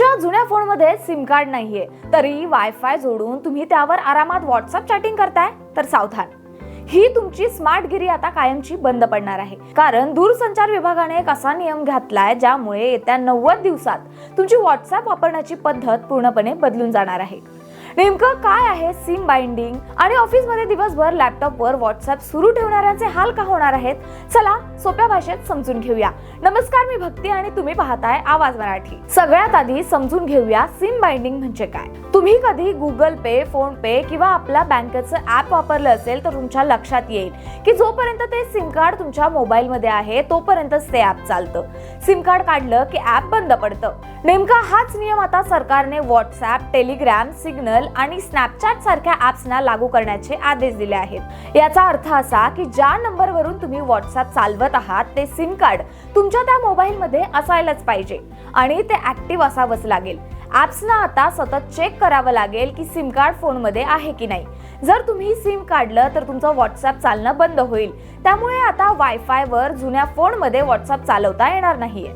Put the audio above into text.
तुमच्या जुन्या फोनमध्ये सिम कार्ड नाहीये. तरी वायफाय जोडून तुम्ही त्यावर आरामात व्हॉट्सअप चॅटिंग करताय तर सावधान. ही तुमची स्मार्टगिरी आता कायमची बंद पडणार आहे. कारण दूरसंचार विभागाने एक असा नियम घातलाय ज्यामुळे येत्या नव्वद दिवसात तुमची व्हॉट्सअप वापरण्याची पद्धत पूर्णपणे बदलून जाणार आहे. नेमकं काय आहे सिम बाइंडिंग? आणि ऑफिसमध्ये दिवसभर लॅपटॉपवर व्हॉट्सअप सुरू ठेवणाऱ्यांचे हाल का होणार आहेत? चला सोप्या भाषेत समजून घेऊया. नमस्कार मी भक्ती आणि तुम्ही पाहताय आवाज मराठी. सगळ्यात आधी समजून घेऊया सिम बाइंडिंग म्हणजे काय. तुम्ही कधी गुगल पे फोन पे किंवा आपल्या बँकेचं ऍप वापरलं असेल तर तुमच्या लक्षात येईल की जोपर्यंत ते सिम कार्ड तुमच्या मोबाईलमध्ये आहे तोपर्यंतच ते ऍप चालतं. सिम कार्ड काढलं की ऍप बंद पडतं. नेमका हाच नियम आता सरकारने व्हॉट्सअप टेलिग्राम सिग्नल आणि स्नॅपचॅट सारख्या ऍप्सना लागू करण्याचे आदेश दिले आहेत. याचा अर्थ असा की ज्या नंबरवरून तुम्ही व्हॉट्सअप चालवत आहात ते सिम कार्ड तुमच्या त्या मोबाईलमध्ये असायलाच पाहिजे आणि ते ऍक्टिव्ह असावंच लागेल. ॲप्सना आता सतत चेक करावं लागेल की सिम कार्ड फोनमध्ये आहे की नाही. जर तुम्ही सिम काढलं तर तुमचं व्हॉट्सअप चालणं बंद होईल. त्यामुळे आता वायफायवर जुन्या फोनमध्ये व्हॉट्सअप चालवता येणार नाहीये.